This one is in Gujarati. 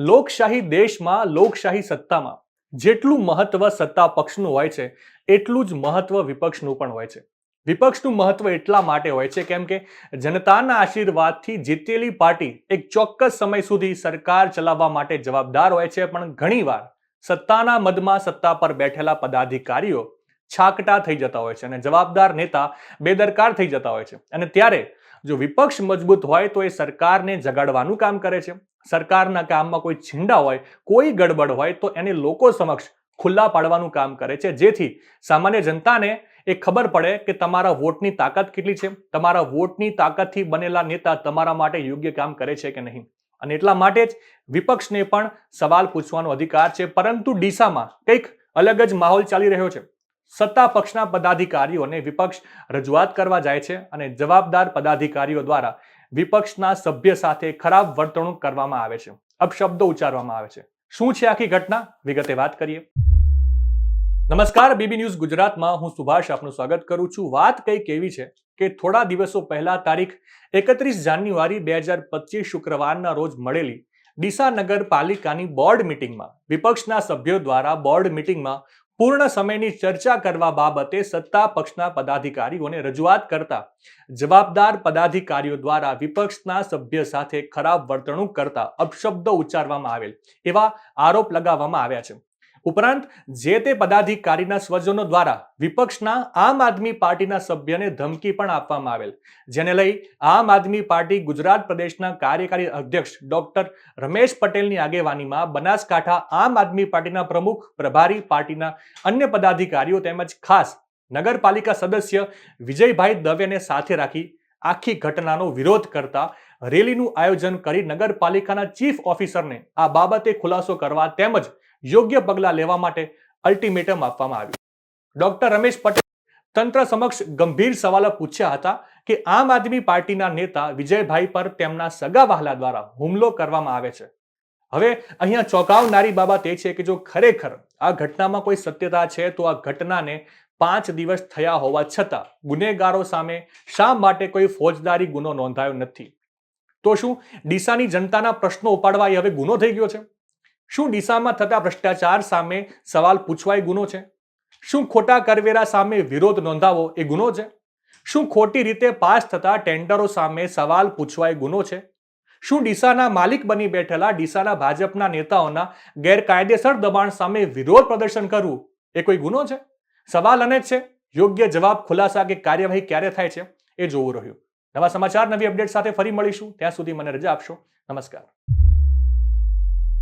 લોકશાહી દેશમાં, લોકશાહી સત્તામાં જેટલું મહત્વ સત્તા પક્ષનું હોય છે, એટલું જ મહત્વ વિપક્ષનું પણ હોય છે. વિપક્ષનું મહત્વ એટલા માટે હોય છે કેમ કે જનતાના આશીર્વાદથી જીતેલી પાર્ટી એક ચોક્કસ સમય સુધી સરકાર ચલાવવા માટે જવાબદાર હોય છે, પણ ઘણીવાર સત્તાના મદમાં સત્તા પર બેઠેલા પદાધિકારીઓ છાકટા થઈ જતા હોય છે અને જવાબદાર નેતા બેદરકાર થઈ જતા હોય છે. અને ત્યારે જો વિપક્ષ મજબૂત હોય તો એ સરકારને જગાડવાનું કામ કરે છે. સરકારના કામમાં કોઈ છીંડા હોય, કોઈ ગડબડ હોય તો એને લોકો સમક્ષ ખુલ્લા પાડવાનું કામ કરે છે. જેથી સામાન્ય જનતાને એ ખબર પડે કે તમારા વોટની તાકાત કેટલી છે. તમારા વોટની તાકાતથી બનેલા નેતા તમારા માટે યોગ્ય કામ કરે છે કે નહીં? અને એટલા માટે જ વિપક્ષને પણ સવાલ પૂછવાનો અધિકાર છે. પરંતુ ડીસામાં કંઈક અલગ જ માહોલ ચાલી રહ્યો છે. સત્તા પક્ષના પદાધિકારીઓને વિપક્ષ રજૂઆત કરવા જાય છે અને જવાબદાર પદાધિકારીઓ દ્વારા વિપક્ષના સભ્ય સાથે ખરાબ વર્તણૂક કરવામાં આવે છે. અપશબ્દો ઉચ્ચારવામાં આવે છે. શું છે આખી ઘટના? વિગતે વાત કરીએ. નમસ્કાર, બીબી ન્યૂઝ ગુજરાતમાં. હું સુભાષ આપનું સ્વાગત કરું છું. વાત કંઈક એવી છે કે થોડા દિવસો પહેલા તારીખ એકત્રીસ જાન્યુઆરી બે હજાર પચીસ શુક્રવારના રોજ મળેલી ડીસા નગરપાલિકાની બોર્ડ મિટિંગમાં વિપક્ષના સભ્યો દ્વારા બોર્ડ મિટિંગમાં પૂર્ણ સમયની ચર્ચા કરવા બાબતે સત્તા પક્ષના પદાધિકારીઓને રજૂઆત કરતા, જવાબદાર પદાધિકારીઓ દ્વારા વિપક્ષના સભ્ય સાથે ખરાબ વર્તણૂક કરતા અપશબ્દો ઉચ્ચારવામાં આવેલ એવા આરોપ લગાવવામાં આવ્યા છે. ઉપરાંત, જે તે પદાધિકારીના સ્વજનો દ્વારા વિપક્ષના આમ આદમી પાર્ટીના સભ્યને ધમકી પણ આપવામાં આવેલ. જેને લઈ આમ આદમી પાર્ટી ગુજરાત પ્રદેશના કાર્યકારી અધ્યક્ષ ડોક્ટર રમેશ પટેલની આગેવાનીમાં બનાસકાંઠા આમ આદમી પાર્ટીના પ્રમુખ પ્રભારી પાર્ટીના અન્ય પદાધિકારીઓ તેમજ ખાસ નગરપાલિકા સદસ્ય વિજયભાઈ દવેને સાથે રાખી આખી ઘટનાનો વિરોધ કરતા રેલીનું આયોજન કરી નગરપાલિકાના ચીફ ઓફિસરને આ બાબતે ખુલાસો કરવા તેમજ યોગ્ય પગલાં લેવા માટે અલ્ટિમેટમ આપવામાં આવ્યું ડોક્ટર રમેશ પટેલ તંત્ર સમક્ષ ગંભીર સવાલો પૂછ્યા હતા કે આમ આદમી પાર્ટીના નેતા વિજયભાઈ પર તેમના સગા વહાલા દ્વારા હુમલો કરવામાં આવે છે. હવે અહીંયા ચોંકાવનારી બાબત એ છે કે જો ખરેખર આ ઘટનામાં કોઈ સત્યતા છે તો આ ઘટનાને પાંચ દિવસ થયા હોવા છતાં ગુનેગારો સામે શા માટે કોઈ ફોજદારી ગુનો નોંધાયો નથી? તો શું ડીસાની જનતાના પ્રશ્નો ઉપાડવા એ હવે ગુનો થઈ ગયો છે? શું ડીસામાં થતા ભ્રષ્ટાચાર સામે સવાલ પૂછવા એ ગુનો છે? શું ખોટા કરવેરા સામે વિરોધ નોંધાવો એ ગુનો છે? શું ખોટી રીતે પાસ થતા ટેન્ડરો સામે સવાલ પૂછવા એ ગુનો છે? શું ડીસાના માલિક બની બેઠેલા ડીસાના ભાજપના નેતાઓના ગેરકાયદેસર દબાણ સામે વિરોધ પ્રદર્શન કરવું એ કોઈ ગુનો છે? સવાલ અને છે, યોગ્ય જવાબ ખુલાસા કે કાર્યવાહી ક્યારે થાય છે એ જોવું રહ્યું. નવા સમાચાર, નવી અપડેટ સાથે ફરી મળીશું. ત્યાં સુધી મને રજા આપશો. નમસ્કાર.